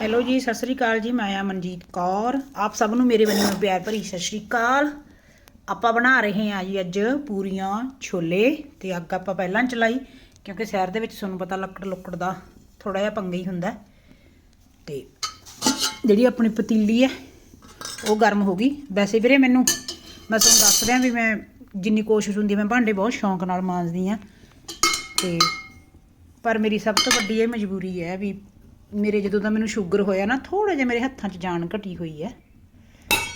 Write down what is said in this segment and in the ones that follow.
Hello ਜੀ, ਸਤਿ ਸ੍ਰੀ ਅਕਾਲ ਜੀ, ਮੈਂ ਆ ਮਨਜੀਤ ਕੌਰ। ਆਪ ਸਭ ਨੂੰ ਮੇਰੇ ਵੱਲੋਂ ਪਿਆਰ ਭਰੀ ਸਤਿ ਸ੍ਰੀ ਅਕਾਲ। ਆਪਾਂ ਬਣਾ ਰਹੇ ਹਾਂ ਜੀ ਅੱਜ ਪੂਰੀਆਂ ਛੋਲੇ ਤੇ ਅੱਗ ਆਪਾਂ ਪਹਿਲਾਂ ਚਲਾਈ, ਕਿਉਂਕਿ ਸ਼ਹਿਰ ਦੇ ਵਿੱਚ ਤੁਹਾਨੂੰ ਪਤਾ ਲੱਕੜ ਲੁੱਕੜ ਦਾ ਥੋੜਾ ਜਿਹਾ ਪੰਗਾ ਹੀ ਹੁੰਦਾ। ਤੇ ਜਿਹੜੀ ਆਪਣੀ ਪਤੀਲੀ ਹੈ, ਉਹ ਗਰਮ ਹੋ ਗਈ। ਵੈਸੇ ਵੀਰੇ ਮੈਨੂੰ, ਮੈਂ ਤੁਹਾਨੂੰ ਦੱਸ ਦਿਆਂ ਵੀ ਮੈਂ ਜਿੰਨੀ ਕੋਸ਼ਿਸ਼ ਹੁੰਦੀ, ਮੈਂ ਭਾਂਡੇ ਬਹੁਤ ਸ਼ੌਂਕ ਨਾਲ ਮਾਂਜਦੀ ਆ ਤੇ ਪਰ ਮੇਰੀ ਸਭ ਤੋਂ ਵੱਡੀ ਇਹ ਮਜਬੂਰੀ ਹੈ ਵੀ ਮੇਰੇ ਜਦੋਂ ਦਾ ਮੈਨੂੰ ਸ਼ੂਗਰ ਹੋਇਆ ਨਾ ਥੋੜਾ ਜਿਹਾ ਮੇਰੇ ਹੱਥਾਂ 'ਚ ਜਾਨ ਘਟੀ ਹੋਈ ਹੈ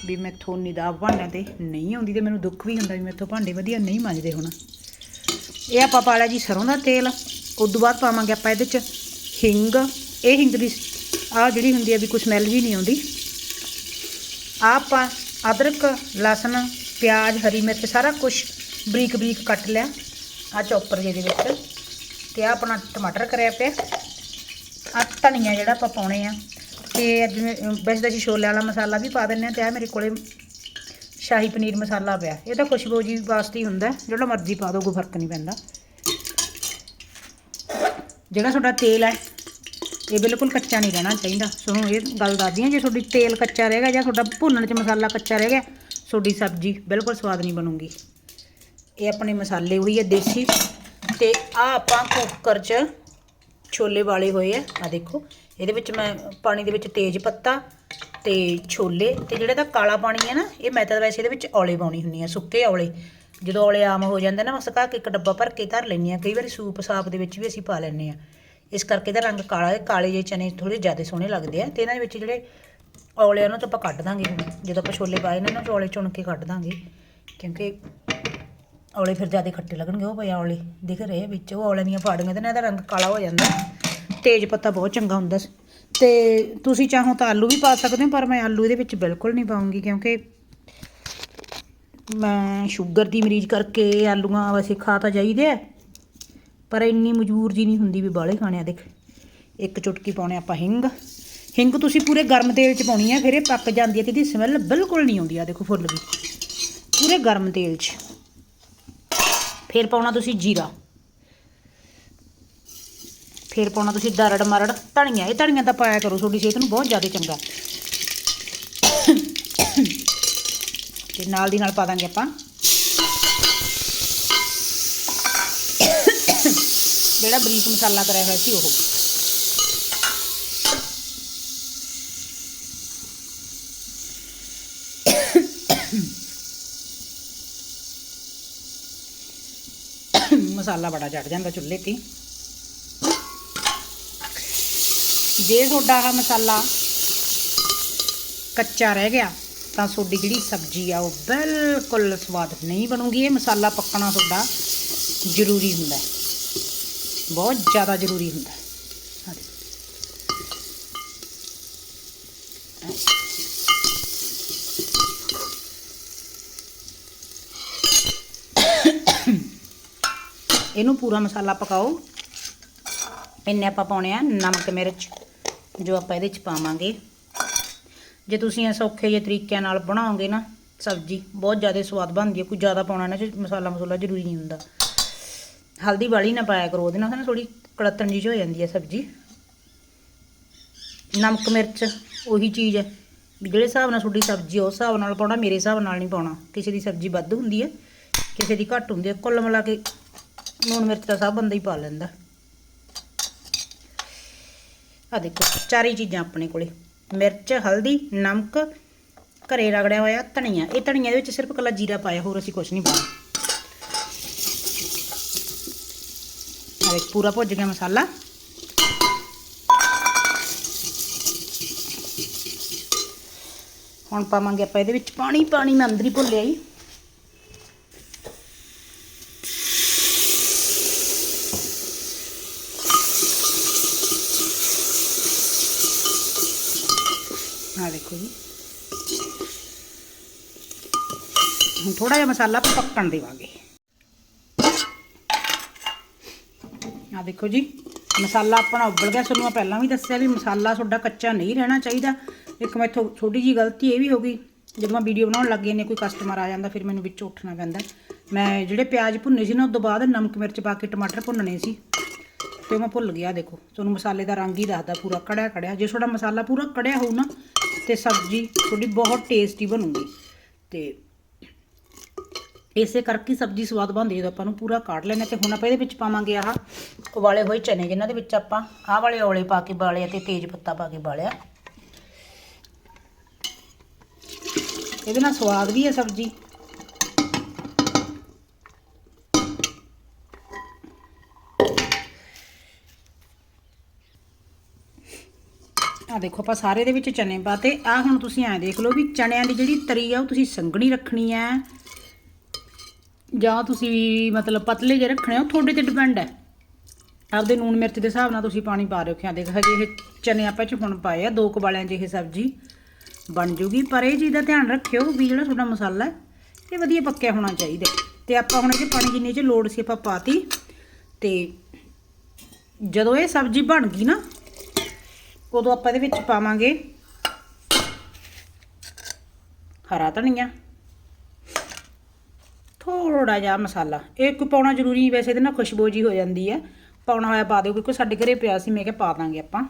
ਵੀ ਮੈਥੋਂ ਨਿਦਾਬ ਭਾਂਡਿਆਂ ਤੇ ਨਹੀਂ ਆਉਂਦੀ ਤੇ ਮੈਨੂੰ ਦੁੱਖ ਵੀ ਹੁੰਦਾ ਵੀ ਮੈਥੋਂ ਭਾਂਡੇ ਵਧੀਆ ਨਹੀਂ ਮੰਜਦੇ ਹੁਣ। ਇਹ ਆਪਾਂ ਪਾ ਲਿਆ ਜੀ ਸਰੋਂ ਦਾ ਤੇਲ ਉਸ ਤੋਂ ਬਾਅਦ ਪਾਵਾਂਗੇ ਆਪਾਂ ਇਹਦੇ 'ਚ ਹਿੰਗ। ਇਹ ਹਿੰਗ ਦੀ ਆ ਜਿਹੜੀ ਹੁੰਦੀ ਹੈ ਵੀ ਕੋਈ ਸਮੈਲ ਵੀ ਨਹੀਂ ਆਉਂਦੀ। ਆਹ ਆਪਾਂ ਅਦਰਕ, ਲਸਣ, ਪਿਆਜ਼, ਹਰੀ ਮਿਰਚ ਸਾਰਾ ਕੁਝ ਬਰੀਕ ਬਰੀਕ ਕੱਟ ਲਿਆ। ਆ ਚੌਪਰ ਜਿਹੇ ਦੇ ਵਿੱਚ। ਤੇ ਆ ਆਪਣਾ ਟਮਾਟਰ ਕਰਿਆ ਪਿਆ। ਆ ਧਨੀਆ ਜਿਹੜਾ ਆਪਾਂ ਪਾਉਣੇ ਆ, ਤੇ ਅੱਜ ਮੈਂ- ਵੈਸੇ ਤਾਂ ਅਸੀਂ ਛੋਲੇ ਵਾਲਾ ਮਸਾਲਾ ਵੀ ਪਾ ਦਿੰਨੇ ਆ, ਤੇ ਆ ਮੇਰੇ ਕੋਲੇ ਸ਼ਾਹੀ ਪਨੀਰ ਮਸਾਲਾ ਪਿਆ। ਇਹ ਤਾਂ ਖੁਸ਼ਬੂ ਜੀ ਵਾਸਤੇ ਹੀ ਹੁੰਦਾ, ਜਿਹੜਾ ਮਰਜ਼ੀ ਪਾ ਦਿਓ, ਕੋਈ ਫ਼ਰਕ ਨਹੀਂ ਪੈਂਦਾ। ਜਿਹੜਾ ਤੁਹਾਡਾ ਤੇਲ ਹੈ, ਇਹ ਬਿਲਕੁਲ ਕੱਚਾ ਨਹੀਂ ਰਹਿਣਾ ਚਾਹੀਦਾ। ਤੁਹਾਨੂੰ ਇਹ ਗੱਲ ਦੱਸਦੀ ਹਾਂ ਜੇ ਤੁਹਾਡੀ ਤੇਲ ਕੱਚਾ ਰਹੇਗਾ ਜਾਂ ਤੁਹਾਡਾ ਭੁੰਨਣ 'ਚ ਮਸਾਲਾ ਕੱਚਾ ਰਹਿ ਗਿਆ, ਤੁਹਾਡੀ ਸਬਜ਼ੀ ਬਿਲਕੁਲ ਸਵਾਦ ਨਹੀਂ ਬਣੂਗੀ। ਇਹ ਆਪਣੇ ਮਸਾਲੇ ਉਹੀ ਹੈ, ਦੇਸੀ। ਤੇ ਆ ਆਪਾਂ ਕੁੱਕਰ 'ਚ ਛੋਲੇ ਵਾਲੇ ਹੋਏ ਆ। ਆ ਦੇਖੋ, ਇਹਦੇ ਵਿੱਚ ਮੈਂ ਪਾਣੀ ਦੇ ਵਿੱਚ ਤੇਜ਼ ਪੱਤਾ ਤੇ ਛੋਲੇ ਤੇ ਜਿਹੜਾ ਤਾਂ ਕਾਲਾ ਪਾਣੀ ਹੈ ਨਾ, ਇਹ ਮੈਂ ਤਾਂ ਵੈਸੇ ਇਹਦੇ ਵਿੱਚ ਔਲੇ ਪਾਉਣੀ ਹੁੰਦੀ ਆ, ਸੁੱਕੇ ਔਲੇ। ਜਦੋਂ ਔਲੇ ਆਮ ਹੋ ਜਾਂਦੇ ਨਾ ਬਸ ਕਾ ਕੇ ਇੱਕ ਡੱਬਾ ਭਰ ਕੇ ਧਰ ਲੈਂਦੇ ਆ। ਕਈ ਵਾਰੀ ਸੂਪ ਸਾਪ ਦੇ ਵਿੱਚ ਵੀ ਅਸੀਂ ਪਾ ਲੈਂਦੇ ਆ। ਇਸ ਕਰਕੇ ਇਹਦਾ ਰੰਗ ਕਾਲਾ ਹੈ, ਕਾਲੇ ਜਿਹੇ ਚਨੇ ਥੋੜੇ ਜ਼ਿਆਦਾ ਸੋਹਣੇ ਲੱਗਦੇ ਆ। ਤੇ ਇਹਨਾਂ ਦੇ ਵਿੱਚ ਜਿਹੜੇ ਔਲੇ ਆ, ਉਹਨਾਂ ਤੋਂ ਆਪਾਂ ਕੱਢ ਦਾਂਗੇ ਹੁਣ। ਜਦੋਂ ਆਪਾਂ ਛੋਲੇ ਪਾਏ ਨੇ ਨਾ ਫਿਰ ਔਲੇ ਚੁਣ ਕੇ ਕੱਢ ਦਾਂਗੇ। ਕਿਉਂਕਿ ਔਲੇ ਫਿਰ ਜ਼ਿਆਦਾ ਖੱਟੇ ਲੱਗਣਗੇ, ਉਹ ਪਏ ਔਲੇ, ਦਿਖ ਰਹੇ ਵਿੱਚ, ਉਹ ਔਲੇ ਦੀਆਂ ਫਾੜੀਆਂ ਤੇ ਨਾ ਇਹਦਾ ਰੰਗ ਕਾਲਾ ਹੋ ਜਾਂਦਾ। ਤੇਜ਼ ਪੱਤਾ ਬਹੁਤ ਚੰਗਾ ਹੁੰਦਾ ਸੀ। ਤੇ ਤੁਸੀਂ ਚਾਹੋ ਤਾਂ ਆਲੂ ਵੀ ਪਾ ਸਕਦੇ ਹੋ, ਪਰ ਮੈਂ ਆਲੂ ਇਹਦੇ ਵਿੱਚ ਬਿਲਕੁਲ ਨਹੀਂ ਪਾਉਂਗੀ, ਕਿਉਂਕਿ ਮੈਂ ਸ਼ੂਗਰ ਦੀ ਮਰੀਜ਼ ਕਰਕੇ ਆਲੂਆਂ ਵੈਸੇ ਖਾ ਤਾਂ ਜਾਈਦੇ ਆ, ਪਰ ਇੰਨੀ ਮਜਬੂਰ ਜੀ ਨਹੀਂ ਹੁੰਦੀ ਵੀ ਬਾਲੇ ਖਾਣੇ ਆ, ਦੇਖ। ਇੱਕ ਚੁਟਕੀ ਪਾਉਣੇ ਆਪਾਂ ਹਿੰਗ। ਹਿੰਗ ਤੁਸੀਂ ਪੂਰੇ ਗਰਮ ਤੇਲ 'ਚ ਪਾਉਣੀ ਆ, ਫਿਰ ਇਹ ਪੱਕ ਜਾਂਦੀ ਹੈ ਤੇ ਇਹਦੀ ਸਮੈਲ ਬਿਲਕੁਲ ਨਹੀਂ ਆਉਂਦੀ ਆ ਦੇਖੋ ਫੁੱਲ ਗਈ ਪੂਰੇ ਗਰਮ ਤੇਲ 'ਚ। ਫਿਰ ਪਾਉਣਾ ਤੁਸੀਂ ਜੀਰਾ। ਫਿਰ ਪਾਉਣਾ ਤੁਸੀਂ ਦਰੜ ਮਰੜ, ਧਨੀਆ, ਇਹ ਧਨੀਆ ਤਾਂ ਪਾਇਆ ਕਰੋ, ਤੁਹਾਡੀ ਸਿਹਤ ਨੂੰ ਬਹੁਤ ਜ਼ਿਆਦਾ ਚੰਗਾ। ਤੇ ਨਾਲ ਦੀ ਨਾਲ ਪਾ ਦਾਂਗੇ ਆਪਾਂ। ਜਿਹੜਾ ਬਰੀਕ ਮਸਾਲਾ ਕਰਿਆ ਹੋਇਆ ਸੀ ਉਹ। ਮਸਾਲਾ ਬੜਾ ਚੜ ਜਾਂਦਾ ਚੁੱਲ੍ਹੇ ਤੇ। ਜੇ ਤੁਹਾਡਾ ਆਹ ਮਸਾਲਾ ਕੱਚਾ ਰਹਿ ਗਿਆ, ਤਾਂ ਤੁਹਾਡੀ ਜਿਹੜੀ ਸਬਜ਼ੀ ਆ, ਉਹ ਬਿਲਕੁਲ ਸਵਾਦ ਨਹੀਂ ਬਣੂਗੀ। ਇਹ ਮਸਾਲਾ ਪੱਕਣਾ ਤੁਹਾਡਾ ਜ਼ਰੂਰੀ ਹੁੰਦਾ ਬਹੁਤ ਜ਼ਿਆਦਾ ਜ਼ਰੂਰੀ ਹੁੰਦਾ ਇਹਨੂੰ ਪੂਰਾ ਮਸਾਲਾ ਪਕਾਓ। ਇੰਨੇ ਆਪਾਂ ਪਾਉਣੇ ਆ ਨਮਕ, ਮਿਰਚ, ਜੋ ਆਪਾਂ ਇਹਦੇ ਚ ਪਾਵਾਂਗੇ। ਜੇ ਤੁਸੀਂ ਇਹ ਸੌਖੇ ਜਿਹੇ ਤਰੀਕਿਆਂ ਨਾਲ ਬਣਾਓਗੇ ਨਾ, ਸਬਜ਼ੀ ਬਹੁਤ ਜ਼ਿਆਦਾ ਸਵਾਦ ਬਣਦੀ ਹੈ ਕੋਈ ਜ਼ਿਆਦਾ ਪਾਉਣਾ ਨਾ ਚ ਮਸਾਲਾ ਮਸੂਲਾ ਜ਼ਰੂਰੀ ਨਹੀਂ ਹੁੰਦਾ। ਹਲਦੀ ਵਾਲੀ ਨਾ ਪਾਇਆ ਕਰੋ, ਉਹਦੇ ਨਾਲ ਨਾ ਥੋੜੀ ਕੜਤਣ ਜਿਹੀ ਹੋ ਜਾਂਦੀ ਹੈ ਸਬਜ਼ੀ। ਨਮਕ, ਮਿਰਚ, ਉਹੀ ਚੀਜ਼ ਹੈ ਜਿਹੜੇ ਹਿਸਾਬ ਨਾਲ ਤੁਹਾਡੀ ਸਬਜ਼ੀ ਉਸ ਹਿਸਾਬ ਨਾਲ ਪਾਉਣਾ, ਮੇਰੇ ਹਿਸਾਬ ਨਾਲ ਨਹੀਂ ਪਾਉਣਾ। ਕਿਸੇ ਦੀ ਸਬਜ਼ੀ ਵੱਧ ਹੁੰਦੀ ਹੈ ਕਿਸੇ ਦੀ ਘੱਟ ਹੁੰਦੀ ਹੈ ਕੁੱਲ ਮਿਲਾ ਕੇ ਲੂਣ ਮਿਰਚ ਤਾਂ ਸਭ ਬੰਦਾ ਹੀ ਪਾ ਲੈਂਦਾ। ਆ ਦੇਖੋ, ਚਾਰੀ ਚੀਜ਼ਾਂ ਆਪਣੇ ਕੋਲੇ। ਮਿਰਚ, ਹਲਦੀ, ਨਮਕ, ਘਰੇ ਰਗੜਿਆ ਹੋਇਆ ਧਨੀਆ। ਇਹ ਧਨੀਆ ਦੇ ਵਿੱਚ ਸਿਰਫ ਕੱਲਾ ਜੀਰਾ ਪਾਇਆ, ਹੋਰ ਅਸੀਂ ਕੁਝ ਨਹੀਂ ਪਾਇਆ। ਆ ਦੇਖ, ਪੂਰਾ ਭੁੱਜ ਗਿਆ ਮਸਾਲਾ। ਹੁਣ ਪਾਵਾਂਗੇ ਆਪਾਂ ਇਹਦੇ ਵਿੱਚ ਪਾਣੀ ਪਾਣੀ ਮੈਂ ਅੰਦਰ ਹੀ ਭੁੱਲਿਆ ਹੀ ਆ ਦੇਖੋ ਜੀ। ਹੁਣ ਥੋੜਾ ਜਿਹਾ ਮਸਾਲਾ ਆਪਾਂ ਪੱਕਣ ਦੇਵਾਂਗੇ। ਆ ਦੇਖੋ ਜੀ, ਮਸਾਲਾ ਆਪਣਾ ਉਬਲ ਗਿਆ। ਤੁਹਾਨੂੰ ਮੈਂ ਪਹਿਲਾਂ ਵੀ ਦੱਸਿਆ ਵੀ ਮਸਾਲਾ ਤੁਹਾਡਾ ਕੱਚਾ ਨਹੀਂ ਰਹਿਣਾ ਚਾਹੀਦਾ। ਇੱਕ ਮੈਥੋਂ ਛੋਟੀ ਜੀ ਗਲਤੀ ਇਹ ਵੀ ਹੋ ਗਈ, ਜਦੋਂ ਮੈਂ ਵੀਡੀਓ ਬਣਾਉਣ ਲੱਗ ਗਈ ਕੋਈ ਕਸਟਮਰ ਆ ਜਾਂਦਾ, ਫਿਰ ਮੈਨੂੰ ਵਿੱਚ ਉੱਠਣਾ ਪੈਂਦਾ। ਮੈਂ ਜਿਹੜੇ ਪਿਆਜ਼ ਭੁੰਨੇ ਸੀ ਨਾ ਉਸ ਤੋਂ ਬਾਅਦ ਨਮਕ ਮਿਰਚ ਪਾ ਕੇ ਟਮਾਟਰ ਭੁੰਨਣੇ ਸੀ। ਤੇ ਉਹ ਮੈਂ ਭੁੱਲ ਗਿਆ, ਦੇਖੋ। ਤੁਹਾਨੂੰ ਮਸਾਲੇ ਦਾ ਰੰਗ ਹੀ ਦੱਸਦਾ ਪੂਰਾ, ਕੜਿਆ ਕੜਿਆ। ਜੇ ਤੁਹਾਡਾ ਮਸਾਲਾ ਪੂਰਾ ਕੜਿਆ ਹੋਊ ਨਾ, ਤੇ ਸਬਜ਼ੀ ਤੁਹਾਡੀ ਬਹੁਤ ਟੇਸਟੀ ਬਣੂਗੀ। ਤੇ ਇਸੇ ਕਰਕੇ ਸਬਜ਼ੀ ਸਵਾਦ ਬਣਦੀ ਹੈ ਆਪਾਂ ਨੂੰ ਪੂਰਾ ਕਾੜ ਲੈਣਾ ਤੇ ਹੁਣ ਆਪਾਂ ਇਹਦੇ ਵਿੱਚ ਪਾਵਾਂਗੇ ਆਹ ਉਬਾਲੇ ਹੋਏ ਚਨੇ, ਜਿਨ੍ਹਾਂ ਦੇ ਵਿੱਚ ਆਪਾਂ ਆਹ ਵਾਲੇ ਔਲੇ ਪਾ ਕੇ ਬਾਲਿਆ ਤੇ ਤੇਜ ਪੱਤਾ ਪਾ ਕੇ ਬਾਲਿਆ। ਇਹਦੇ ਨਾਲ ਸਵਾਦ ਵੀ ਹੈ ਸਬਜ਼ੀ। ਦੇਖੋ ਆਪਾਂ ਸਾਰੇ ਦੇ ਵਿੱਚ ਚਨੇ ਪਾਤੇ ਆ ਹੁਣ ਤੁਸੀਂ ਐਂ ਦੇਖ ਲਓ ਵੀ ਚਨਿਆਂ ਦੀ ਜਿਹੜੀ ਤਰੀ ਆ ਉਹ ਤੁਸੀਂ ਸੰਘਣੀ ਰੱਖਣੀ ਹੈ ਜਾਂ ਤੁਸੀਂ ਮਤਲਬ ਪਤਲੇ ਜਿਹੇ ਰੱਖਣੇ ਆ, ਉਹ ਤੁਹਾਡੇ ਤੇ ਡਿਪੈਂਡ ਹੈ ਆਪਦੇ ਨੂਣ ਮਿਰਚ ਦੇ ਹਿਸਾਬ ਨਾਲ ਤੁਸੀਂ ਪਾਣੀ ਪਾ ਰਹੇ ਹੋ। ਖਿਆ ਦੇਖ, ਹਜੇ ਇਹ ਚਨੇ ਆਪਾਂ ਚ ਹੁਣ ਪਾਏ ਆ, ਦੋ ਕਬਾਲਿਆਂ 'ਚ ਇਹ ਸਬਜ਼ੀ ਬਣ ਜੂਗੀ। ਪਰ ਇਹ ਚੀਜ਼ ਦਾ ਧਿਆਨ ਰੱਖਿਓ ਵੀ ਜਿਹੜਾ ਤੁਹਾਡਾ ਮਸਾਲਾ ਹੈ ਇਹ ਵਧੀਆ ਪੱਕਿਆ ਹੋਣਾ ਚਾਹੀਦਾ ਤੇ ਆਪਾਂ ਹੁਣ ਇਹ 'ਚ ਪਾਣੀ ਜਿੰਨੇ 'ਚ ਲੋੜ ਸੀ ਆਪਾਂ ਪਾਤੀ। ਤੇ ਜਦੋਂ ਇਹ ਸਬਜ਼ੀ ਬਣ ਗਈ ਨਾ ਉਦੋਂ ਆਪਾਂ ਇਹਦੇ ਵਿੱਚ ਪਾਵਾਂਗੇ ਹਰਾ ਧਨੀਆ। ਥੋੜਾ ਜਿਹਾ ਮਸਾਲਾ। ਇਹ ਕੋਈ ਪਾਉਣਾ ਜ਼ਰੂਰੀ ਨਹੀਂ, ਵੈਸੇ ਇਹਦੇ ਨਾਲ ਖੁਸ਼ਬੂ ਜੀ ਹੋ ਜਾਂਦੀ ਹੈ। ਪਾਉਣਾ ਹੋਇਆ ਪਾ ਦਿਓ, ਕਿਉਂਕਿ ਸਾਡੇ ਘਰੇ ਪਿਆ ਸੀ, ਮੈਂ ਕਿਹਾ ਪਾ ਦਾਂਗੇ ਆਪਾਂ।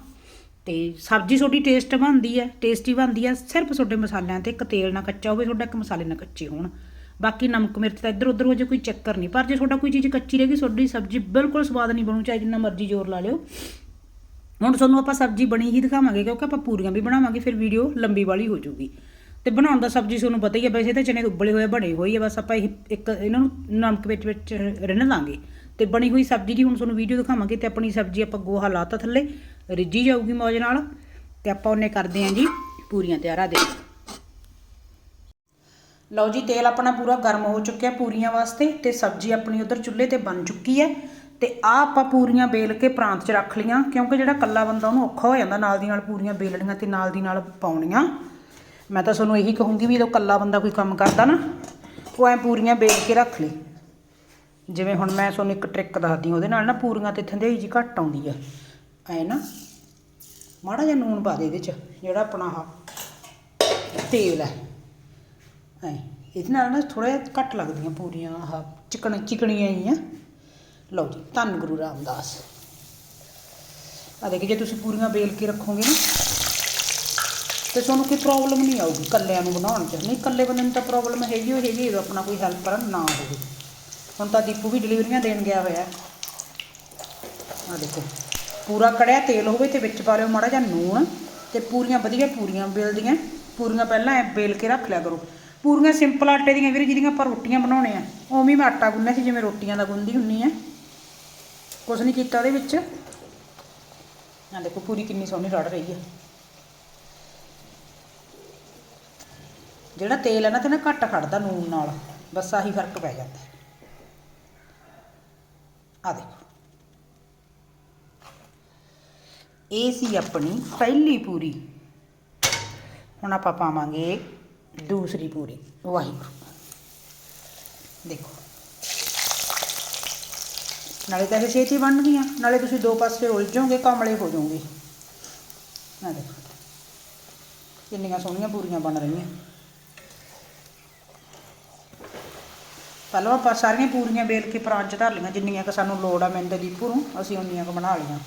ਤੇ ਸਬਜ਼ੀ ਤੁਹਾਡੀ ਟੇਸਟ ਬਣਦੀ ਹੈ ਟੇਸਟੀ ਬਣਦੀ ਹੈ, ਸਿਰਫ ਤੁਹਾਡੇ ਮਸਾਲਿਆਂ ਤੇ ਇੱਕ ਤੇਲ ਨਾ ਕੱਚਾ ਹੋਵੇ, ਤੁਹਾਡਾ ਇੱਕ ਮਸਾਲੇ ਨਾ ਕੱਚੇ ਹੋਣ। ਬਾਕੀ ਨਮਕ ਮਿਰਚ ਤਾਂ ਇੱਧਰ ਉੱਧਰ ਹੋ ਜੇ ਕੋਈ ਚੱਕਰ ਨਹੀਂ। ਪਰ ਜੇ ਤੁਹਾਡਾ ਕੋਈ ਚੀਜ਼ ਕੱਚੀ ਰਹੇਗੀ ਤੁਹਾਡੀ ਸਬਜ਼ੀ ਬਿਲਕੁਲ ਸਵਾਦ ਨਹੀਂ ਬਣੂ, ਚਾਹੇ ਜਿੰਨਾ ਮਰਜ਼ੀ ਜ਼ੋਰ ਲਾ ਲਿਓ। ਹੁਣ ਤੁਹਾਨੂੰ ਆਪਾਂ ਸਬਜ਼ੀ ਬਣੀ ਹੀ ਦਿਖਾਵਾਂਗੇ, ਕਿਉਂਕਿ ਆਪਾਂ ਪੂਰੀਆਂ ਵੀ ਬਣਾਵਾਂਗੇ, ਫਿਰ ਵੀਡੀਓ ਲੰਬੀ ਵਾਲੀ ਹੋ ਜਾਊਗੀ। ਤੇ ਬਣਾਉਣ ਦਾ ਸਬਜ਼ੀ ਤੁਹਾਨੂੰ ਪਤਾ ਹੀ ਹੈ ਵੈਸੇ ਤਾਂ ਚਨੇ ਉਬਲੇ ਹੋਏ ਬਣੇ ਹੋਏ ਆ, ਬਸ ਆਪਾਂ ਇਹ ਇੱਕ ਇਹਨਾਂ ਨੂੰ ਨਮਕ ਵਿੱਚ ਵਿੱਚ ਰਿੰਨ ਲਾਂਗੇ। ਤੇ ਬਣੀ ਹੋਈ ਸਬਜ਼ੀ ਦੀ ਹੁਣ ਤੁਹਾਨੂੰ ਵੀਡੀਓ ਦਿਖਾਵਾਂਗੇ ਤੇ ਆਪਣੀ ਸਬਜ਼ੀ ਆਪਾਂ ਗੋਹਾ ਲਾਤਾ ਥੱਲੇ, ਰਿੱਝੀ ਜਾਊਗੀ ਮੌਜ ਨਾਲ। ਤੇ ਆਪਾਂ ਉਹਨੇ ਕਰਦੇ ਆਂ ਜੀ ਪੂਰੀਆਂ ਤਿਆਰ ਦੇ ਲਓ ਜੀ, ਤੇਲ ਆਪਣਾ ਪੂਰਾ ਗਰਮ ਹੋ ਚੁੱਕਿਆ ਪੂਰੀਆਂ ਵਾਸਤੇ ਤੇ ਸਬਜ਼ੀ ਆਪਣੀ ਉਧਰ ਚੁੱਲ੍ਹੇ ਤੇ ਬਣ ਚੁੱਕੀ ਹੈ। ਤੇ ਆ ਆਪਾਂ ਪੂਰੀਆਂ ਬੇਲ ਕੇ ਪ੍ਰਾਂਤ 'ਚ ਰੱਖ ਲੀਆਂ ਕਿਉਂਕਿ ਜਿਹੜਾ ਕੱਲਾ ਬੰਦਾ ਉਹਨੂੰ ਔਖਾ ਹੋ ਜਾਂਦਾ ਨਾਲ ਦੀ ਨਾਲ ਪੂਰੀਆਂ ਬੇਲਣੀਆਂ ਤੇ ਨਾਲ ਦੀ ਨਾਲ ਪਾਉਣੀਆਂ। ਮੈਂ ਤਾਂ ਤੁਹਾਨੂੰ ਇਹੀ ਕਹੂੰਗੀ ਵੀ ਜਦੋਂ ਕੱਲਾ ਬੰਦਾ ਕੋਈ ਕੰਮ ਕਰਦਾ ਨਾ, ਉਹ ਐ ਪੂਰੀਆਂ ਬੇਲ ਕੇ ਰੱਖ ਲਈ ਜਿਵੇਂ ਹੁਣ ਮੈਂ ਤੁਹਾਨੂੰ ਇੱਕ ਟ੍ਰਿਕ ਦੱਸਦੀ ਉਹਦੇ ਨਾਲ ਨਾ ਪੂਰੀਆਂ ਤੇ ਥੰਦੇਈ ਜੀ ਘੱਟ ਆਉਂਦੀ ਆ। ਐ ਨਾ, ਮਾੜਾ ਜਿਹਾ ਨੂਨ ਪਾ ਦੇ ਇਹਦੇ 'ਚ, ਜਿਹੜਾ ਆਪਣਾ ਆਹ ਤੇਲ ਹੈ ਐ, ਇਹਦੇ ਨਾਲ ਨਾ ਥੋੜਾ ਜਿਹਾ ਘੱਟ ਲੱਗਦੀਆਂ ਪੂਰੀਆਂ, ਆਹ ਚਿਕਨ ਚਿਕਣੀਆਂ ਹੀ ਆ ਲਓ ਜੀ, ਧੰਨ ਗੁਰੂ ਰਾਮਦਾਸ। ਆ ਦੇਖੋ, ਜੇ ਤੁਸੀਂ ਪੂਰੀਆਂ ਬੇਲ ਕੇ ਰੱਖੋਗੇ ਨਾ, ਤੇ ਤੁਹਾਨੂੰ ਕੋਈ ਪ੍ਰੋਬਲਮ ਨਹੀਂ ਆਊਗੀ ਕੱਲਿਆਂ ਨੂੰ ਬਣਾਉਣ 'ਚ। ਨਹੀਂ ਕੱਲੇ ਬੰਦੇ ਨੂੰ ਤਾਂ ਪ੍ਰੋਬਲਮ ਹੈਗੀ ਉਹ ਹੈਗੀ ਆਪਣਾ ਕੋਈ ਹੈਲਪਰ ਨਾ ਹੋਵੇ। ਹੁਣ ਤਾਂ ਦੀਪੂ ਵੀ ਡਿਲੀਵਰੀਆਂ ਦੇਣ ਗਿਆ ਹੋਇਆ। ਆ ਦੇਖੋ, ਪੂਰਾ ਕੜਿਆ ਤੇਲ ਹੋਵੇ ਤੇ ਵਿੱਚ ਪਾ ਲਿਓ ਮਾੜਾ ਜਿਹਾ ਨੂਣ, ਤੇ ਪੂਰੀਆਂ ਵਧੀਆ ਪੂਰੀਆਂ ਬੇਲਦੀਆਂ ਪੂਰੀਆਂ ਪਹਿਲਾਂ ਐ ਬੇਲ ਕੇ ਰੱਖ ਲਿਆ ਕਰੋ। ਪੂਰੀਆਂ ਸਿੰਪਲ ਆਟੇ ਦੀਆਂ ਵੀਰੇ ਜਿਹਦੀਆਂ ਆਪਾਂ ਰੋਟੀਆਂ ਬਣਾਉਣੇ ਆ, ਉਵੇਂ ਮੈਂ ਆਟਾ ਗੁੰਨਿਆ ਸੀ, ਜਿਵੇਂ ਰੋਟੀਆਂ ਦਾ ਗੁੰਦੀ ਹੁੰਨੀ ਆ। ਕੁਛ ਨਹੀਂ ਕੀਤਾ ਉਹਦੇ ਵਿੱਚ। ਆ ਦੇਖੋ ਪੂਰੀ ਕਿੰਨੀ ਸੋਹਣੀ ਰੜ ਰਹੀ ਹੈ ਜਿਹੜਾ ਤੇਲ ਹੈ ਨਾ, ਤੇ ਨਾ ਘੱਟ ਖੜਦਾ ਨੂਨ ਨਾਲ, ਬਸ ਆਹੀ ਫ਼ਰਕ ਪੈ ਜਾਂਦਾ। ਹੈ ਆ ਦੇਖੋ। ਇਹ ਸੀ ਆਪਣੀ ਪਹਿਲੀ ਪੂਰੀ। ਹੁਣ ਆਪਾਂ ਪਾਵਾਂਗੇ ਦੂਸਰੀ ਪੂਰੀ। ਵਾਹਿਗੁਰੂ। ਦੇਖੋ। ਨਾਲੇ ਤਾਂ ਇਹ ਛੇਤੀ ਬਣ ਗਈਆਂ ਨਾਲੇ ਤੁਸੀਂ ਦੋ ਪਾਸੇ ਉਲਝੋਗੇ ਕਮਲੇ ਹੋ ਜਾਓਗੇ। ਆ ਦੇਖੋ। ਕਿੰਨੀਆਂ ਸੋਹਣੀਆਂ ਪੂਰੀਆਂ ਬਣ ਰਹੀਆਂ। ਪਹਿਲਾਂ ਆਪਾਂ ਸਾਰੀਆਂ ਪੂਰੀਆਂ ਵੇਲ ਕੇ ਪਰਾਂ 'ਚ ਧਰ ਲਈਆਂ, ਜਿੰਨੀਆਂ ਕਿ ਸਾਨੂੰ ਲੋੜ ਆ ਮਿੰਦ ਦੀਪੂ ਨੂੰ, ਅਸੀਂ ਉਨੀਆਂ ਕੁ ਬਣਾ ਲਈਆਂ।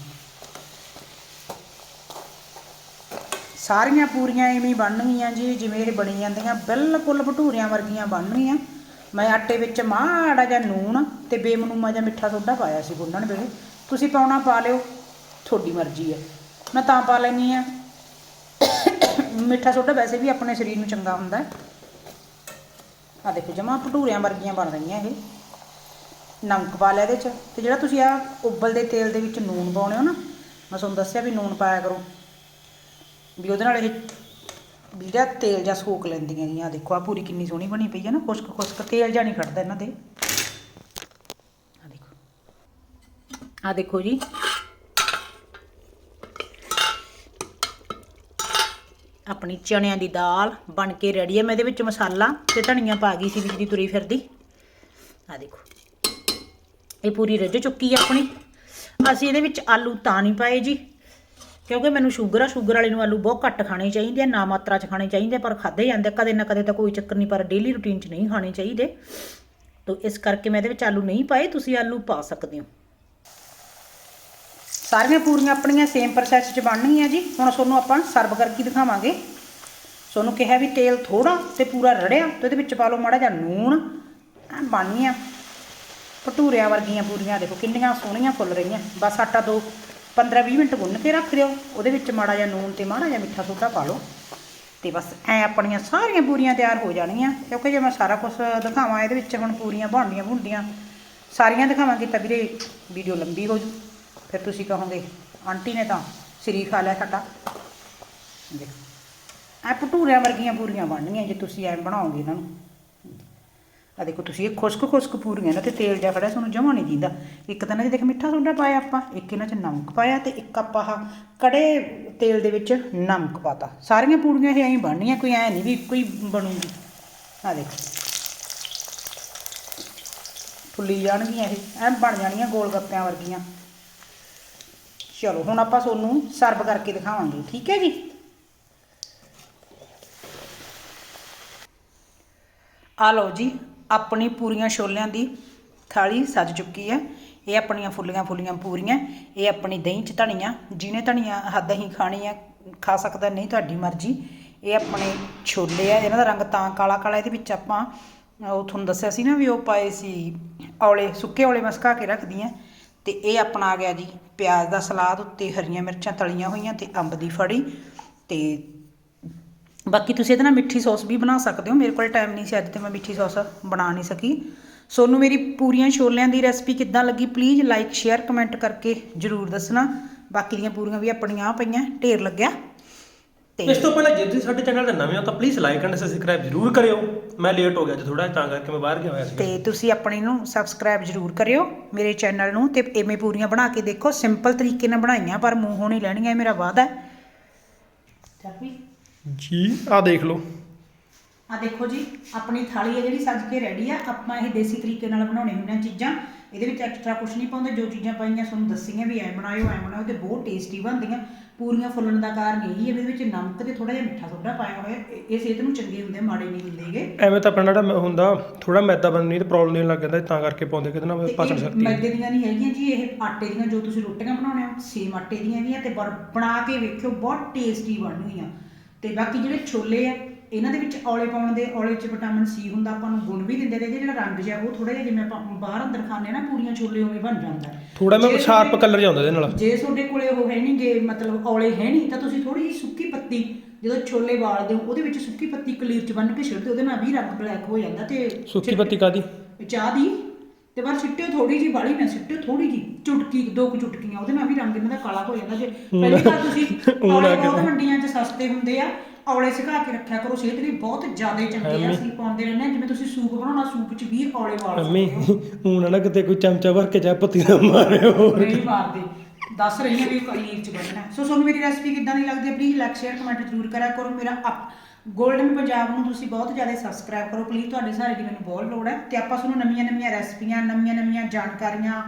ਸਾਰੀਆਂ ਪੂਰੀਆਂ ਐਵੇਂ ਹੀ ਬਣਨਗੀਆਂ ਜੀ, ਜਿਵੇਂ ਇਹ ਬਣੀ ਜਾਂਦੀਆਂ, ਬਿਲਕੁਲ ਭਟੂਰਿਆਂ ਵਰਗੀਆਂ ਬਣਨਗੀਆਂ। ਮੈਂ ਆਟੇ ਵਿੱਚ ਮਾੜਾ ਜਿਹਾ ਨੂਣ ਤੇ ਬੇਮਨੂਮਾ ਜਾਂ ਮਿੱਠਾ ਸੋਡਾ ਪਾਇਆ ਸੀ ਗੁੰਨਣ ਵੇਲੇ। ਤੁਸੀਂ ਪਾਉਣਾ ਪਾ ਲਿਓ, ਤੁਹਾਡੀ ਮਰਜ਼ੀ ਹੈ ਮੈਂ ਤਾਂ ਪਾ ਲੈਣੀ ਆ। ਮਿੱਠਾ ਸੋਡਾ ਵੈਸੇ ਵੀ ਆਪਣੇ ਸਰੀਰ ਨੂੰ ਚੰਗਾ ਹੁੰਦਾ ਹੈ। ਆ ਦੇਖੋ, ਜਮਾ ਭਟੂਰਿਆਂ ਵਰਗੀਆਂ ਬਣ ਰਹੀਆਂ ਇਹ। ਨਮਕ ਪਾ ਲਿਆ ਇਹਦੇ ਚ। ਤੇ ਜਿਹੜਾ ਤੁਸੀਂ ਆ ਉਬਲਦੇ ਤੇਲ ਦੇ ਵਿੱਚ ਨੂਨ ਪਾਉਣੇ ਹੋ ਨਾ, ਮੈਂ ਤੁਹਾਨੂੰ ਦੱਸਿਆ ਵੀ ਨੂਨ ਪਾਇਆ ਕਰੋ। ਵੀ ਉਹਦੇ ਨਾਲ ਇਹ ਵੀ ਜਿਹੜਾ ਤੇਲ ਜਾਂ ਸੋਕ ਲੈਂਦੀਆਂ ਗੀਆਂ ਦੇਖੋ ਆ ਪੂਰੀ ਕਿੰਨੀ ਸੋਹਣੀ ਬਣੀ ਪਈ ਹੈ ਨਾ ਖੁਸ਼ਕ ਖੁਸ਼ਕ ਤੇਲ ਜਾਂ ਨਹੀਂ ਖੜਦਾ ਇਹਨਾਂ ਤੇ ਆ ਦੇਖੋ ਆ ਦੇਖੋ ਜੀ। ਆਪਣੀ ਚਣਿਆਂ ਦੀ ਦਾਲ ਬਣ ਕੇ ਰੈਡੀ ਹੈ ਮੈਂ ਇਹਦੇ ਵਿੱਚ ਮਸਾਲਾ ਤੇ ਧਨੀਆ ਪਾ ਗਈ ਸੀ ਵਿੱਚ ਦੀ ਤੁਰੀ ਫਿਰਦੀ। ਆ ਦੇਖੋ। ਇਹ ਪੂਰੀ ਰੱਜ ਚੁੱਕੀ ਹੈ ਆਪਣੀ। ਅਸੀਂ ਇਹਦੇ ਵਿੱਚ ਆਲੂ ਤਾਂ ਨਹੀਂ ਪਾਏ ਜੀ। ਕਿਉਂਕਿ ਮੈਨੂੰ ਸ਼ੂਗਰ ਆ ਸ਼ੂਗਰ ਵਾਲੇ ਨੂੰ ਆਲੂ ਬਹੁਤ ਘੱਟ ਖਾਣੇ ਚਾਹੀਦੇ ਆ ਨਾ ਮਾਤਰਾ 'ਚ ਖਾਣੇ ਚਾਹੀਦੇ ਆ, ਪਰ ਖਾਦੇ ਜਾਂਦੇ ਕਦੇ ਨਾ ਕਦੇ ਤਾਂ ਕੋਈ ਚੱਕਰ ਨਹੀਂ ਪਰ ਡੇਲੀ ਰੂਟੀਨ 'ਚ ਨਹੀਂ ਖਾਣੇ ਚਾਹੀਦੇ। ਤੋ ਇਸ ਕਰਕੇ ਮੈਂ ਇਹਦੇ ਵਿੱਚ ਆਲੂ ਨਹੀਂ ਪਾਏ। ਤੁਸੀਂ ਆਲੂ ਪਾ ਸਕਦੇ ਹੋ। ਸਾਰੀਆਂ ਪੂਰੀਆਂ ਆਪਣੀਆਂ ਸੇਮ ਪ੍ਰੋਸੈਸ 'ਚ ਬਣਨਗੀਆਂ ਜੀ। ਹੁਣ ਤੁਹਾਨੂੰ ਆਪਾਂ ਸਰਵ ਕਰਕੇ ਦਿਖਾਵਾਂਗੇ। ਤੁਹਾਨੂੰ ਕਿਹਾ ਵੀ ਤੇਲ ਥੋੜਾ ਤੇ ਪੂਰਾ ਰੜਿਆ ਤੇ ਉਹਦੇ ਵਿੱਚ ਪਾ ਲਓ ਮਾੜਾ ਜਿਹਾ ਨੂਣ ਐਂ ਬਣ ਗਈਆਂ ਭਟੂਰਿਆਂ ਵਰਗੀਆਂ ਪੂਰੀਆਂ ਦੇਖੋ ਕਿੰਨੀਆਂ ਸੋਹਣੀਆਂ ਫੁੱਲ ਰਹੀਆਂ। ਬਸ ਆਟਾ ਦੋ 15-20 ਮਿੰਟ ਗੁੰਨ ਕੇ ਰੱਖ ਦਿਓ। ਉਹਦੇ ਵਿੱਚ ਮਾੜਾ ਜਿਹਾ ਨੂਣ ਤੇ ਮਾੜਾ ਜਿਹਾ ਮਿੱਠਾ ਸੋਡਾ ਪਾ ਲਓ। ਤੇ ਬਸ ਐ ਆਪਣੀਆਂ ਸਾਰੀਆਂ ਪੂਰੀਆਂ ਤਿਆਰ ਹੋ ਜਾਣਗੀਆਂ ਕਿਉਂਕਿ ਜੇ ਮੈਂ ਸਾਰਾ ਕੁਝ ਦਿਖਾਵਾਂ, ਇਹਦੇ ਵਿੱਚ ਹੁਣ ਪੂਰੀਆਂ ਬਣਦੀਆਂ ਭੁੰਡੀਆਂ ਸਾਰੀਆਂ ਦਿਖਾਵਾਂਗੀ ਤਾਂ ਵੀਰੇ, ਵੀਡੀਓ ਲੰਬੀ ਹੋ ਜੂ ਫਿਰ ਤੁਸੀਂ ਕਹੋਗੇ, ਆਂਟੀ ਨੇ ਤਾਂ ਸਰੀ ਖਾ ਲਿਆ ਸਾਡਾ ਦੇਖੋ, ਐ ਭਟੂਰਿਆਂ ਵਰਗੀਆਂ ਪੂਰੀਆਂ ਬਣਨਗੀਆਂ ਜੇ ਤੁਸੀਂ ਐ ਬਣਾਓਗੇ ਇਹਨਾਂ ਨੂੰ। ਆ ਦੇਖੋ, ਤੁਸੀਂ ਇਹ ਖੁਸ਼ਕ ਖੁਸ਼ਕ ਪੂਰੀਆਂ ਇਹਨਾਂ ਤੇ ਤੇਲ ਜਿਹਾ ਫੜਿਆ ਤੁਹਾਨੂੰ ਜਮਾ ਨਹੀਂ ਦਿੰਦਾ। ਇੱਕ ਤਾਂ ਇਹਨਾਂ 'ਚ ਦੇਖ, ਮਿੱਠਾ ਸੋਡਾ ਪਾਇਆ ਆਪਾਂ, ਇੱਕ ਇਹਨਾਂ 'ਚ ਨਮਕ ਪਾਇਆ ਤੇ ਇੱਕ ਆਪਾਂ ਆਹ ਕੜੇ ਤੇਲ ਦੇ ਵਿੱਚ ਨਮਕ ਪਾਤਾ। ਸਾਰੀਆਂ ਪੂਰੀਆਂ ਇਹ ਐਂ ਬਣਨੀਆਂ, ਕੋਈ ਐ ਨਹੀਂ ਵੀ ਇੱਕੋ ਹੀ ਬਣੂਗੀ। ਆ ਦੇਖੋ, ਫੁੱਲੀ ਜਾਣਗੀਆਂ ਇਹ, ਐਂ ਬਣ ਜਾਣਗੀਆਂ ਗੋਲ ਗੱਪਿਆਂ ਵਰਗੀਆਂ। ਚਲੋ, ਹੁਣ ਆਪਾਂ ਤੁਹਾਨੂੰ ਸਰਵ ਕਰਕੇ ਦਿਖਾਵਾਂਗੇ, ਠੀਕ ਹੈ ਜੀ? ਆ ਲਓ ਜੀ, ਆਪਣੀ ਪੂਰੀਆਂ ਛੋਲਿਆਂ ਦੀ ਥਾਲੀ ਸੱਜ ਚੁੱਕੀ ਹੈ। ਇਹ ਆਪਣੀਆਂ ਫੁੱਲੀਆਂ ਫੁੱਲੀਆਂ ਪੂਰੀਆਂ, ਇਹ ਆਪਣੀ ਦਹੀਂ ਚ ਧਨੀਆ ਜਿਹਨੇ ਧਨੀਆ ਹੱਦ ਹੀ ਖਾਣੀ ਆ ਖਾ ਸਕਦਾ ਨਹੀਂ, ਤੁਹਾਡੀ ਮਰਜ਼ੀ। ਇਹ ਆਪਣੇ ਛੋਲੇ ਆ, ਇਹਨਾਂ ਦਾ ਰੰਗ ਤਾਂ ਕਾਲਾ ਕਾਲਾ, ਇਹਦੇ ਵਿੱਚ ਆਪਾਂ, ਉਹ ਤੁਹਾਨੂੰ ਦੱਸਿਆ ਸੀ ਨਾ ਵੀ ਉਹ ਪਾਏ ਸੀ, ਔਲੇ, ਸੁੱਕੇ ਔਲੇ ਮਸਕਾ ਕੇ ਰੱਖਦੀ ਆ ਤੇ ਇਹ ਆਪਣਾ ਆ ਗਿਆ ਜੀ, ਪਿਆਜ਼ ਦਾ ਸਲਾਦ ਉੱਤੇ ਹਰੀਆਂ ਮਿਰਚਾਂ ਤਲੀਆਂ ਹੋਈਆਂ ਤੇ ਅੰਬ ਦੀ ਫੜੀ ਤੇ ਬਾਕੀ ਤੁਸੀਂ ਇਹਦੇ ਨਾਲ ਮਿੱਠੀ ਸੌਸ ਵੀ ਬਣਾ ਸਕਦੇ ਹੋ, ਮੇਰੇ ਕੋਲ ਟਾਈਮ ਨਹੀਂ ਸੀ ਅੱਜ ਤੇ ਮੈਂ ਮਿੱਠੀ ਸੌਸ ਬਣਾ ਨਹੀਂ ਸਕੀ। ਸੋਨੂੰ ਮੇਰੀ ਪੂਰੀਆਂ ਛੋਲਿਆਂ ਦੀ ਰੈਸਪੀ ਕਿੱਦਾਂ ਲੱਗੀ ਪਲੀਜ਼ ਲਾਈਕ ਸ਼ੇਅਰ ਕਮੈਂਟ ਕਰਕੇ ਜਰੂਰ ਦੱਸਣਾ। ਬਾਕੀ ਦੀਆਂ ਪੂਰੀਆਂ ਵੀ ਆਪਣੀਆਂ ਆ ਪਈਆਂ, ਢੇਰ ਲੱਗਿਆ। ਇਸ ਤੋਂ ਪਹਿਲਾਂ ਜੇ ਤੁਸੀਂ ਸਾਡੇ ਚੈਨਲ ਤੇ ਨਵੇਂ ਹੋ ਤਾਂ ਪਲੀਜ਼ ਲਾਈਕ ਐਂਡ ਸਬਸਕ੍ਰਾਈਬ ਜ਼ਰੂਰ ਕਰਿਓ। ਮੈਂ ਲੇਟ ਹੋ ਗਿਆ ਜੀ ਥੋੜਾ ਤਾਂ ਕਰਕੇ ਮੈਂ ਬਾਹਰ ਗਿਆ ਹੋਇਆ ਸੀ। ਤੇ ਤੁਸੀਂ ਆਪਣੇ ਨੂੰ ਸਬਸਕ੍ਰਾਈਬ ਜਰੂਰ ਕਰਿਓ ਮੇਰੇ ਚੈਨਲ ਨੂੰ ਤੇ ਐਵੇਂ ਪੂਰੀਆਂ ਬਣਾ ਕੇ ਦੇਖੋ ਸਿੰਪਲ ਤਰੀਕੇ ਨਾਲ ਬਣਾਈਆਂ ਪਰ ਮੂੰਹੋਂ ਨਹੀਂ ਲੈਣੀਆਂ ਇਹ ਮੇਰਾ ਵਾਅਦਾ ਹੈ। ਜੀ ਆ ਦੇਖ ਲਓ। ਆ ਦੇਖੋ ਜੀ ਆਪਣੀ ਥਾਲੀ ਹੈ ਜਿਹੜੀ ਸੱਜ ਕੇ ਰੈਡੀ ਆ। ਆਪਾਂ ਇਹ ਦੇਸੀ ਤਰੀਕੇ ਨਾਲ ਬਣਾਉਣੇ ਹੁੰਦੇ ਆ ਚੀਜ਼ਾਂ। ਇਹਦੇ ਵਿੱਚ ਐਕਸਟਰਾ ਕੁਝ ਨਹੀਂ ਪਾਉਂਦੇ ਜੋ ਚੀਜ਼ਾਂ ਪਾਈਆਂ ਤੁਹਾਨੂੰ ਦੱਸੀਆਂ ਵੀ ਐ ਬਣਾਇਓ ਐ ਬਣਾਇਓ ਤੇ ਬਹੁਤ ਟੇਸਟੀ ਬਣਦੀਆਂ। ਪੂਰੀਆਂ ਫੁੱਲਣ ਦਾ ਕਾਰਨ ਇਹੀ ਹੈ ਵੀ ਇਹਦੇ ਵਿੱਚ ਨਮਕ ਤੇ ਥੋੜਾ ਜਿਹਾ ਮਿੱਠਾ ਸੋਡਾ ਪਾਇਆ ਹੋਇਆ ਇਹ- ਸਿਹਤ ਨੂੰ ਚੰਗੇ ਹੁੰਦੇ ਆ, ਮਾੜੇ ਨਹੀਂ ਹੁੰਦੇਗੇ ਐਵੇਂ ਤਾਂ ਆਪਣਾ ਜਿਹੜਾ ਹੁੰਦਾ ਥੋੜਾ ਮੈਦਾ ਬਣਨੀ ਤੇ ਪ੍ਰੋਬਲਮ ਦੇਣ ਲੱਗ ਜਾਂਦਾ ਤਾਂ ਕਰਕੇ ਪਾਉਂਦੇ ਕਿਤੇ ਨਾ ਤੇ ਪਾਚਨ ਸ਼ਕਤੀ ਮੈਦੇ ਦੀਆਂ ਨਹੀਂ ਹੈਗੀਆਂ ਜੀ ਇਹ ਆਟੇ ਦੀਆਂ ਜੋ ਤੁਸੀਂ ਰੋਟੀਆਂ ਬਣਾਉਣੇ ਹੋ ਸੇਮ ਆਟੇ ਦੀਆਂ ਹੈਗੀਆਂ ਤੇ ਬਰ- ਬਣਾ ਕੇ ਵੇਖਿਓ ਬਹੁਤ ਟੇਸਟੀ ਬਣਨਗੀਆਂ ਤੇ ਬਾਕੀ ਜਿਹੜੇ ਛੋਲੇ ਆ ਇਹਨਾਂ ਦੇ ਵਿੱਚ ਔਲੇ ਪਾਉਣ ਦੇ ਔਲੇ 'ਚ ਵਿਟਾਮਿਨ ਸੀ ਹੁੰਦਾ ਆਪਾਂ ਨੂੰ ਗੁਣ ਵੀ ਦਿੰਦੇ ਨੇ ਇਹਦੇ ਜਿਹੜਾ ਰੰਗ ਜਿਹਾ ਉਹ ਥੋੜਾ ਜਿਹਾ ਜਿਵੇਂ ਆਪਾਂ ਬਾਹਰ ਅੰਦਰ ਖਾਂਦੇ ਆ ਨਾ ਪੂਰੀਆਂ ਛੋਲੇ ਉਵੇਂ ਬਣ ਜਾਂਦਾ। ਥੋੜਾ ਮੈਂ ਜੇ ਸ਼ਾਰਪ ਕਲਰ ਜਾਂਦਾ ਇਹਦੇ ਨਾਲ। ਜੇ ਤੁਹਾਡੇ ਕੋਲੇ ਉਹ ਹੈ ਨਹੀਂਗੇ ਮਤਲਬ ਔਲੇ ਹੈ ਨਹੀਂ ਤਾਂ ਤੁਸੀਂ ਥੋੜੀ ਜਿਹੀ ਸੁੱਕੀ ਪੱਤੀ ਜਦੋਂ ਛੋਲੇ ਵਾਲਦੇ ਹੋ ਉਹਦੇ ਵਿੱਚ ਸੁੱਕੀ ਪੱਤੀ ਕਲੀਰ 'ਚ ਬੰਨ ਕੇ ਛਿੜਦੇ ਉਹਦੇ ਨਾਲ ਵੀ ਰੰਗ ਬਲੈਕ ਹੋ ਜਾਂਦਾ ਤੇ ਸੁੱਕੀ ਪੱਤੀ ਕਾਦੀ ਚਾਹ ਦੀ। ਤੇ ਬਾਅਦ ਸਿੱਟਿਓ ਥੋੜੀ ਜੀ ਬਾਲੀ ਨਾ ਸਿੱਟਿਓ ਥੋੜੀ ਜੀ ਚੁਟਕੀ ਦੋ ਕੁ ਚੁਟਕੀਆਂ ਉਹਦੇ ਨਾਲ ਵੀ ਰੰਗ ਇਹਨਾਂ ਦਾ ਕਾਲਾ ਹੋ ਜਾਂਦਾ ਜੇ। ਪਹਿਲੀ ਵਾਰ ਤੁਸੀਂ ਕਰੋ। ਮੰਡੀਆਂ 'ਚ ਸਸਤੇ ਹੁੰਦੇ ਆ ਔਲੇ ਸੁਕਾ ਕੇ ਰੱਖਿਆ ਕਰੋ ਸਿਹਤ ਲਈ ਬਹੁਤ ਜ਼ਿਆਦਾ ਚੰਗੇ ਆ। ਅਸੀਂ ਪਾਉਂਦੇ ਰਹਿੰਦੇ ਆ ਜਿਵੇਂ ਤੁਸੀਂ ਸੂਪ ਬਣਾਉਣਾ ਸੂਪ 'ਚ ਵੀ ਔਲੇ ਵਾਲ ਹੋ। ਹੁਣ ਨਾ ਕਿਤੇ ਕੋਈ ਚਮਚਾ ਭਰ ਕੇ ਚਾਹ ਪੱਤੀ ਨਾ ਮਾਰਿਓ ਹੋਰ। ਨਹੀਂ ਮਾਰਦੇ। ਦੱਸ ਰਹੀ ਹਾਂ ਵੀ ਕਲੀਰ 'ਚ ਬਣਨਾ। ਸੋ ਤੁਹਾਨੂੰ ਮੇਰੀ ਰੈਸਪੀ ਕਿੱਦਾਂ ਦੀ ਲੱਗਦੀ ਹੈ ਪਲੀਜ਼ ਲਾਈਕ ਸ਼ੇਅਰ ਕਮੈਂਟ ਜ਼ਰੂਰ ਕਰਿਆ ਕਰੋ। ਮੇਰਾ ਗੋਲਡਨ ਪੰਜਾਬ ਨੂੰ ਤੁਸੀਂ ਬਹੁਤ ਜ਼ਿਆਦਾ ਸਬਸਕ੍ਰਾਈਬ ਕਰੋ। ਪਲੀਜ਼ ਤੁਹਾਡੇ ਸਾਰੇ ਦੀ ਮੈਨੂੰ ਬਹੁਤ ਲੋੜ ਹੈ। ਤੇ ਆਪਾਂ ਤੁਹਾਨੂੰ ਨਵੀਆਂ ਨਵੀਆਂ ਰੈਸਪੀਆਂ ਨਵੀਆਂ ਨਵੀਆਂ ਜਾਣਕਾਰੀਆਂ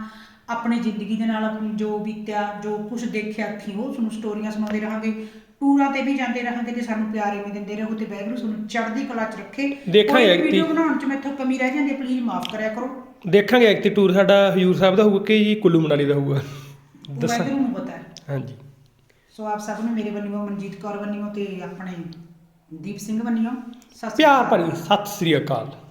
ਆਪਣੀ ਜ਼ਿੰਦਗੀ ਦੇ ਨਾਲ ਆਪਣੀ ਜੋ ਬੀਤਿਆ ਜੋ ਕੁਝ ਦੇਖਿਆ ਅੱਖੀਂ ਉਹ ਤੁਹਾਨੂੰ ਸਟੋਰੀਆਂ ਸੁਣਾਉਂਦੇ ਰਹਾਂਗੇ। ਟੂਰਾਂ ਤੇ ਵੀ ਜਾਂਦੇ ਰਹਾਂਗੇ ਤੇ ਸਾਨੂੰ ਪਿਆਰ ਇਵੇਂ ਦਿੰਦੇ ਰਹੋ ਤੇ ਵਾਹਿਗੁਰੂ ਤੁਹਾਨੂੰ ਚੜ੍ਹਦੀ ਕਲਾ 'ਚ ਰੱਖੇ। ਦੇਖਾਂਗੇ ਕੋਈ ਵੀਡੀਓ ਐਕਟੀ- ਬਣਾਉਣ 'ਚ ਮੈਥੋਂ ਕਮੀ ਰਹਿ ਜਾਂਦੀ ਪਲੀਜ਼ ਮਾਫ ਕਰਿਆ ਕਰੋ। ਦੇਖਾਂਗੇ ਐਕਟੀ ਟੂਰ ਸਾਡਾ ਹਜੂਰ ਸਾਹਿਬ ਦਾ ਹੋਊਗਾ ਕਿ ਜੀ ਕੁੱਲੂ ਮਨਾਲੀ ਦਾ ਹੋਊਗਾ? ਦੱਸਾਂ। ਵਾਹਿਗੁਰੂ ਨੂੰ ਪਤਾ ਹੈ। ਹਾਂਜੀ। ਸੋ ਆਪ ਸਭ ਨੂੰ ਮੇਰੇ ਵੱਲੋਂ ਮਨਜੀਤ ਕੌਰ ਵੱਲੋਂ ਤੇ ਆਪਣੇ ਦੀਪ ਸਿੰਘ ਵੱਲੋਂ ਸਤਿ ਸ਼੍ਰੀ ਪਿਆਰ ਅਕਾਲ। ਭਰੀ ਸਤਿ ਸ੍ਰੀ ਅਕਾਲ।